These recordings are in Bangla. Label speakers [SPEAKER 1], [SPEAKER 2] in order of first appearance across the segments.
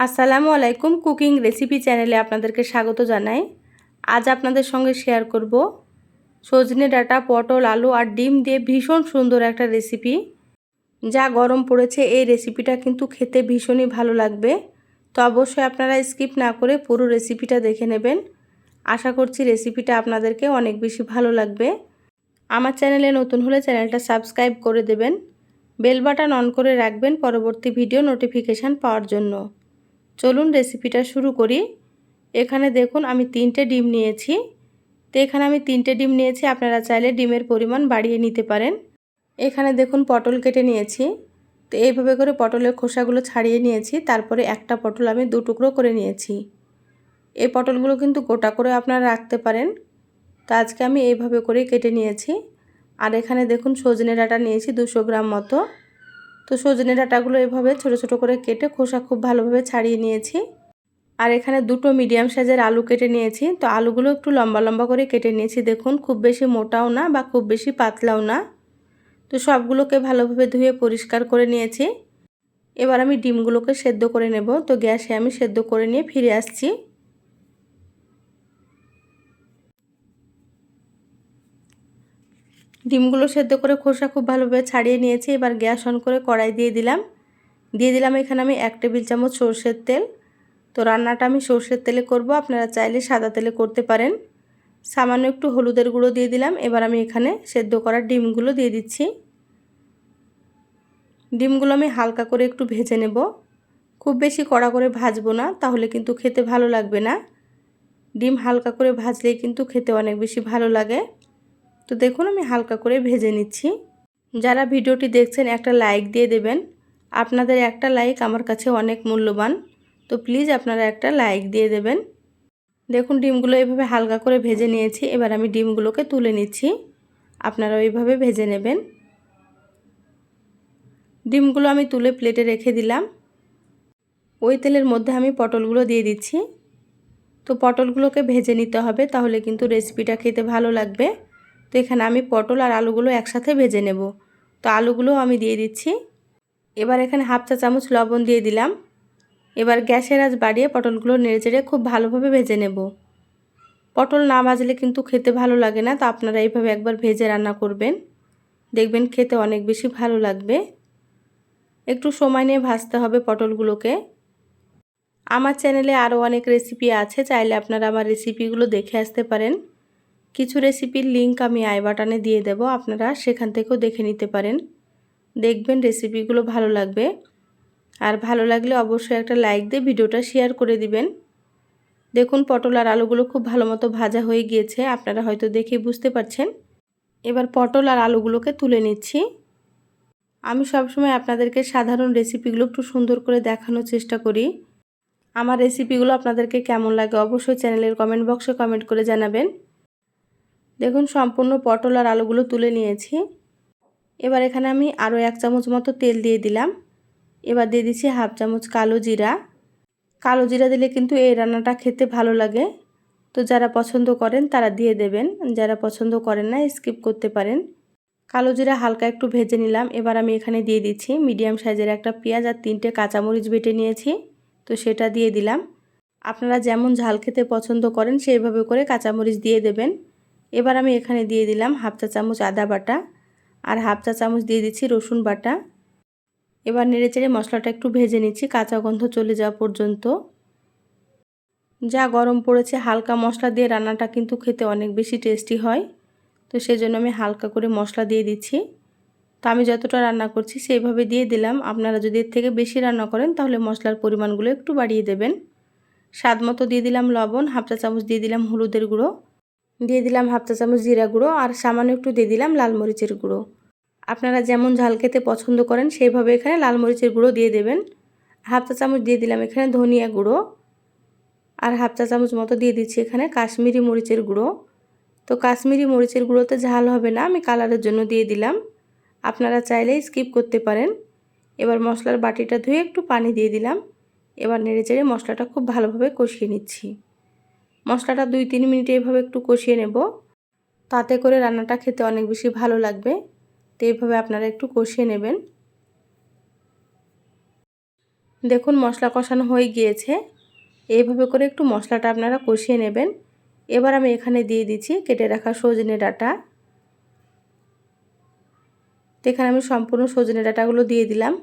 [SPEAKER 1] আসসালামু আলাইকুম কুকিং রেসিপি চ্যানেলে আপনাদেরকে স্বাগত জানাই। আজ আপনাদের সঙ্গে শেয়ার করব সজনে ডাটা, পটল, আলু আর ডিম দিয়ে ভীষণ সুন্দর একটা রেসিপি। যা গরম পড়েছে, এই রেসিপিটা কিন্তু খেতে ভীষণই ভালো লাগবে। তো অবশ্যই আপনারা স্কিপ না করে পুরো রেসিপিটা দেখে নেবেন। আশা করছি রেসিপিটা আপনাদেরকে অনেক বেশি ভালো লাগবে। আমার চ্যানেলে নতুন হলে চ্যানেলটা সাবস্ক্রাইব করে দেবেন। বেল বাটন অন করে রাখবেন পরবর্তী ভিডিও নোটিফিকেশান পাওয়ার জন্য। চলুন রেসিপিটা শুরু করি। এখানে দেখুন, আমি তিনটে ডিম নিয়েছি। তো এখানে আমি তিনটে ডিম নিয়েছি, আপনারা চাইলে ডিমের পরিমাণ বাড়িয়ে নিতে পারেন। এখানে দেখুন, পটল কেটে নিয়েছি। তো এইভাবে করে পটলের খোসাগুলো ছাড়িয়ে নিয়েছি, তারপরে একটা পটল আমি দু টুকরো করে নিয়েছি। এই পটলগুলো কিন্তু গোটা করে আপনারা রাখতে পারেন। তো আজকে আমি এইভাবে করে কেটে নিয়েছি। আর এখানে দেখুন, সজনে ডাঁটা নিয়েছি দুশো গ্রাম মতো। তো সজনে ডাঁটাগুলো এভাবে ছোট ছোট করে কেটে খোসা খুব ভালোভাবে ছাড়িয়ে নিয়েছি। আর এখানে দুটো মিডিয়াম সাইজের আলু কেটে নিয়েছি। তো আলুগুলো একটু লম্বা লম্বা করে কেটে নিয়েছি। দেখুন, খুব বেশি মোটাও না বা খুব বেশি পাতলাও না। তো সবগুলোকে ভালোভাবে ধুয়ে পরিষ্কার করে নিয়েছি। এবার আমি ডিমগুলোকে সেদ্ধ করে নেব। তো গ্যাসে আমি সেদ্ধ করে নিয়ে ফিরে আসছি। ডিমগুলো সেদ্ধ করে খোসা খুব ভালোভাবে ছাড়িয়ে নিয়েছি। এবার গ্যাস অন করে কড়াই দিয়ে দিলাম। দিয়ে দিলাম এখানে আমি এক টেবিল চামচ সর্ষের তেল। তো রান্নাটা আমি সর্ষের তেলে করব। আপনারা চাইলে সাদা তেলে করতে পারেন। সামান্য একটু হলুদের গুঁড়ো দিয়ে দিলাম। এবার আমি এখানে সেদ্ধ করার ডিমগুলো দিয়ে দিচ্ছি। ডিমগুলো আমি হালকা করে একটু ভেজে নেব। খুব বেশি কড়া করে ভাজবো না, তাহলে কিন্তু খেতে ভালো লাগবে না। ডিম হালকা করে ভাজলেই কিন্তু খেতে অনেক বেশি ভালো লাগে। তো দেখুন আমি হালকা করে ভেজে নিচ্ছি। যারা ভিডিওটি দেখছেন একটা লাইক দিয়ে দেবেন। আপনাদের একটা লাইক আমার কাছে অনেক মূল্যবান। তো প্লিজ আপনারা একটা লাইক দিয়ে দেবেন। দেখুন ডিমগুলো এভাবে হালকা করে ভেজে নিয়েছি। এবার আমি ডিমগুলোকে তুলে নিচ্ছি। আপনারা ওইভাবে ভেজে নেবেন। ডিমগুলো আমি তুলে প্লেটে রেখে দিলাম। ওই তেলের মধ্যে আমি পটলগুলো দিয়ে দিচ্ছি। তো পটলগুলোকে ভেজে নিতে হবে, তাহলে কিন্তু রেসিপিটা খেতে ভালো লাগবে। তো এখানে আমি পটল আর আলুগুলো একসাথে ভেজে নেব। তো আলুগুলো আমি দিয়ে দিচ্ছি। এবার এখানে হাফ চা চামচ লবণ দিয়ে দিলাম। এবার গ্যাসের আজ বাড়িয়ে পটলগুলো নেড়ে চেড়ে খুব ভালোভাবে ভেজে নেব। পটল না ভাজলে কিন্তু খেতে ভালো লাগে না, তো আপনারা এইভাবে একবার ভেজে রান্না করবেন। দেখবেন খেতে অনেক বেশি ভালো লাগবে। একটু সময় নিয়ে ভাজতে হবে পটলগুলোকে। আমার চ্যানেলে আরও অনেক রেসিপি আছে, চাইলে আপনারা আমার রেসিপিগুলো দেখে আসতে পারেন। কিছু রেসিপির লিঙ্ক আমি আই বাটনে দিয়ে দেব, আপনারা সেখান থেকেও দেখে নিতে পারেন। দেখবেন রেসিপিগুলো ভালো লাগবে। আর ভালো লাগলে অবশ্যই একটা লাইক দিয়ে ভিডিওটা শেয়ার করে দিবেন। দেখুন পটল আর আলুগুলো খুব ভালো মতো ভাজা হয়ে গিয়েছে, আপনারা হয়তো দেখে বুঝতে পারছেন। এবার পটল আর আলুগুলোকে তুলে নিচ্ছি। আমি সবসময় আপনাদেরকে সাধারণ রেসিপিগুলো একটু সুন্দর করে দেখানোর চেষ্টা করি। আমার রেসিপিগুলো আপনাদেরকে কেমন লাগে অবশ্যই চ্যানেলের কমেন্ট বক্সে কমেন্ট করে জানাবেন। দেখুন, সম্পূর্ণ পটল আর আলুগুলো তুলে নিয়েছি। এবার এখানে আমি আরও এক চামচ মতো তেল দিয়ে দিলাম। এবার দিয়ে দিচ্ছি হাফ চামচ কালো জিরা। কালো জিরা দিলে কিন্তু এই রান্নাটা খেতে ভালো লাগে। তো যারা পছন্দ করেন, তারা দিয়ে দেবেন। যারা পছন্দ করেন না, স্কিপ করতে পারেন। কালো জিরা হালকা একটু ভেজে নিলাম। এবার আমি এখানে দিয়ে দিচ্ছি মিডিয়াম সাইজের একটা পেঁয়াজ আর তিনটে কাঁচামরিচ বেটে নিয়েছি। তো সেটা দিয়ে দিলাম। আপনারা যেমন ঝাল খেতে পছন্দ করেন, সেইভাবে করে কাঁচামরিচ দিয়ে দেবেন। এবার আমি এখানে দিয়ে দিলাম হাফ চা চামচ আদা বাটা আর হাফ চা চামচ দিয়ে দিচ্ছি রসুন বাটা। এবার নেড়ে চেড়ে মশলাটা একটু ভেজে নিচ্ছি, কাঁচা গন্ধ চলে যাওয়া পর্যন্ত। যা গরম পড়েছে, হালকা মশলা দিয়ে রান্নাটা কিন্তু খেতে অনেক বেশি টেস্টি হয়। তো সেজন্য আমি হালকা করে মশলা দিয়ে দিচ্ছি। তো আমি যতটা রান্না করছি সেইভাবে দিয়ে দিলাম। আপনারা যদি এর থেকে বেশি রান্না করেন তাহলে মশলার পরিমাণগুলো একটু বাড়িয়ে দেবেন। স্বাদ মতো দিয়ে দিলাম লবণ, হাফ চা চামচ দিয়ে দিলাম হলুদের গুঁড়ো। দিয়ে দিলাম হাফ চা চামচ জিরা গুঁড়ো আর সামান্য একটু দিয়ে দিলাম লাল মরিচের গুঁড়ো। আপনারা যেমন ঝাল খেতে পছন্দ করেন, সেইভাবে এখানে লাল মরিচের গুঁড়ো দিয়ে দেবেন। হাফ চা চামচ দিয়ে দিলাম এখানে ধনিয়া গুঁড়ো। আর হাফ চা চামচ মতো দিয়ে দিচ্ছি এখানে কাশ্মীরি মরিচের গুঁড়ো। তো কাশ্মীরি মরিচের গুঁড়োতে ঝাল হবে না, আমি কালারের জন্য দিয়ে দিলাম। আপনারা চাইলেই স্কিপ করতে পারেন। এবার মশলার বাটিটা ধুয়ে একটু পানি দিয়ে দিলাম। এবার নেড়ে চেড়ে মশলাটা খুব ভালোভাবে কষিয়ে নিচ্ছি। মশলাটা দুই তিন মিনিট এভাবে একটু কষিয়ে নেব। তাতে করে রান্নাটা খেতে অনেক বেশি ভালো লাগবে। তো এইভাবে আপনারা একটু কষিয়ে নেবেন। দেখুন মশলা কষানো হয়ে গিয়েছে। এইভাবে করে একটু মশলাটা আপনারা কষিয়ে নেবেন। এবার আমি এখানে দিয়ে দিচ্ছি কেটে রাখা সজনে ডাটা। তো এখানে আমি সম্পূর্ণ সজনে ডাঁটাগুলো দিয়ে দিলাম।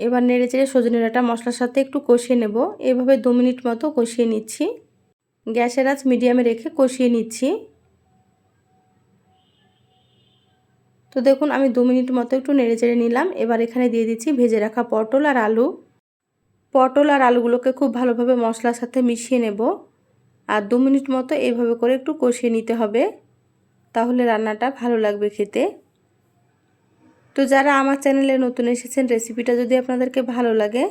[SPEAKER 1] এবার নেড়ে চেড়ে সজনে ডাঁটা মশলার সাথে একটু কষিয়ে নেব। এভাবে দু মিনিট মতো কষিয়ে নিচ্ছি। গ্যাসের আঁচ মিডিয়ামে রেখে কষিয়ে নিচ্ছি। তো দেখুন, আমি দু মিনিট মতো একটু নেড়ে চেড়ে নিলাম। এবার এখানে দিয়ে দিচ্ছি ভেজে রাখা পটল আর আলু। পটল আর আলুগুলোকে খুব ভালোভাবে মশলার সাথে মিশিয়ে নেব। আর দু মিনিট মতো এইভাবে করে একটু কষিয়ে নিতে হবে। তাহলে রান্নাটা ভালো লাগবে খেতে। তো যারা আমার চ্যানেলে নতুন এসেছেন, রেসিপিটা যদি আপনাদেরকে ভালো লাগে,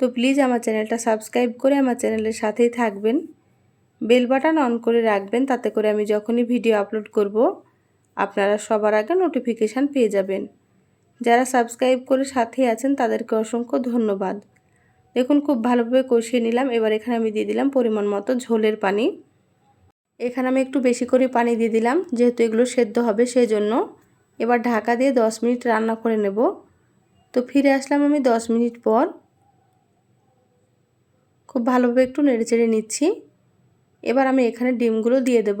[SPEAKER 1] তো প্লিজ আমার চ্যানেলটা সাবস্ক্রাইব করে আমার চ্যানেলের সাথেই থাকবেন। বেল বাটন অন করে রাখবেন, তাতে করে আমি যখনই ভিডিও আপলোড করব, আপনারা সবার আগে নোটিফিকেশান পেয়ে যাবেন। যারা সাবস্ক্রাইব করে সাথে আছেন, তাদেরকে অসংখ্য ধন্যবাদ। দেখুন, খুব ভালোভাবে কষিয়ে নিলাম। এবার এখানে আমি দিয়ে দিলাম পরিমাণ মতো ঝোলের পানি। এখানে আমি একটু বেশি করে পানি দিয়ে দিলাম, যেহেতু এগুলো সেদ্ধ হবে সেই জন্য এবার ঢাকা দিয়ে 10 মিনিট রান্না করে নেব। তো ফিরে আসলাম আমি 10 মিনিট পর। খুব ভালোভাবে একটু নেড়েচেড়ে নিচ্ছি। এবার আমি এখানে ডিমগুলো দিয়ে দেব।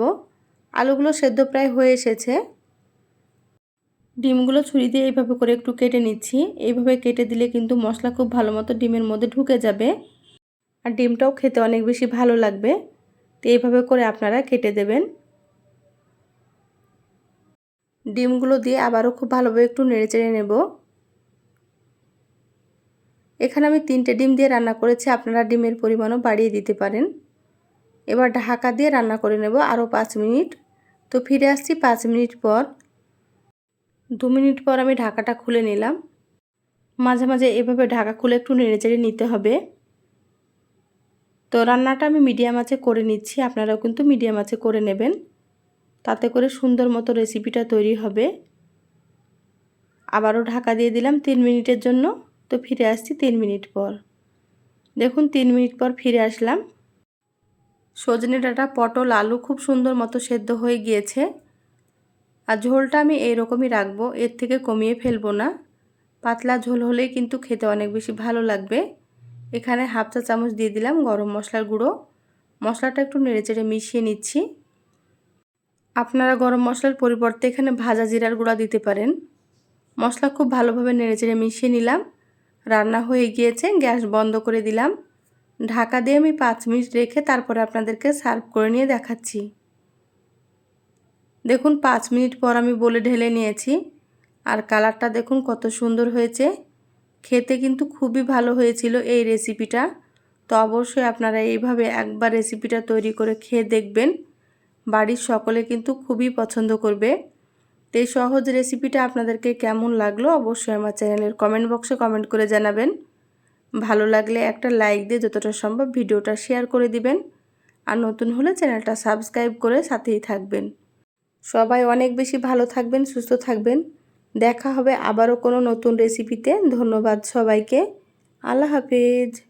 [SPEAKER 1] আলুগুলো সেদ্ধ প্রায় হয়ে এসেছে। ডিমগুলো ছুরি দিয়ে এইভাবে করে একটু কেটে নিচ্ছি। এইভাবে কেটে দিলে কিন্তু মশলা খুব ভালো মতো ডিমের মধ্যে ঢুকে যাবে। আর ডিমটাও খেতে অনেক বেশি ভালো লাগবে। তো এইভাবে করে আপনারা কেটে দেবেন। ডিমগুলো দিয়ে আবারও খুব ভালোভাবে একটু নেড়ে চেড়ে নেব। এখানে আমি তিনটে ডিম দিয়ে রান্না করেছি। আপনারা ডিমের পরিমাণও বাড়িয়ে দিতে পারেন। এবার ঢাকা দিয়ে রান্না করে নেব আরও পাঁচ মিনিট। তো ফিরে আসছি পাঁচ মিনিট পর। দু মিনিট পর আমি ঢাকাটা খুলে নিলাম। মাঝে মাঝে এভাবে ঢাকা খুলে একটু নেড়ে চেড়ে নিতে হবে। তো রান্নাটা আমি মিডিয়াম আঁচে করে নিচ্ছি, আপনারাও কিন্তু মিডিয়াম আঁচে করে নেবেন। তাতে করে সুন্দর মতো রেসিপিটা তৈরি হবে। আবারও ঢাকা দিয়ে দিলাম তিন মিনিটের জন্য। তো ফিরে আসছি তিন মিনিট পর। দেখুন তিন মিনিট পর ফিরে আসলাম। সজনে ডাঁটা, পটল, আলু খুব সুন্দর মতো সেদ্ধ হয়ে গিয়েছে। আর ঝোলটা আমি এইরকমই রাখব, এর থেকে কমিয়ে ফেলব না। পাতলা ঝোল হলেই কিন্তু খেতে অনেক বেশি ভালো লাগবে। এখানে হাফ চা চামচ দিয়ে দিলাম গরম মশলার গুঁড়ো। মশলাটা একটু নেড়েচেড়ে মিশিয়ে নিচ্ছি। আপনারা গরম মশলার পরিবর্তে এখানে ভাজা জিরার গুঁড়া দিতে পারেন। মশলা খুব ভালোভাবে নেড়েচেড়ে মিশিয়ে নিলাম। রান্না হয়ে গিয়েছে, গ্যাস বন্ধ করে দিলাম। ঢাকা দিয়ে আমি পাঁচ মিনিট রেখে তারপরে আপনাদেরকে সার্ভ করে নিয়ে দেখাচ্ছি। দেখুন, পাঁচ মিনিট পর আমি বলে ঢেলে নিয়েছি। আর কালারটা দেখুন কত সুন্দর হয়েছে। খেতে কিন্তু খুবই ভালো হয়েছিল এই রেসিপিটা। তো অবশ্যই আপনারা এইভাবে একবার রেসিপিটা তৈরি করে খেয়ে দেখবেন। বাড়ির সকলে কিন্তু খুবই পছন্দ করবে। তো এই সহজ রেসিপিটা আপনাদেরকে কেমন লাগল অবশ্যই আমার চ্যানেলের কমেন্ট বক্সে কমেন্ট করে জানাবেন। ভালো লাগলে একটা লাইক দিয়ে যতটা সম্ভব ভিডিওটা শেয়ার করে দিবেন। আর নতুন হলে চ্যানেলটা সাবস্ক্রাইব করে সাথেই থাকবেন। সবাই অনেক বেশি ভালো থাকবেন, সুস্থ থাকবেন। দেখা হবে আবারও কোনো নতুন রেসিপিতে ধন্যবাদ সবাইকে। আল্লাহ হাফিজ।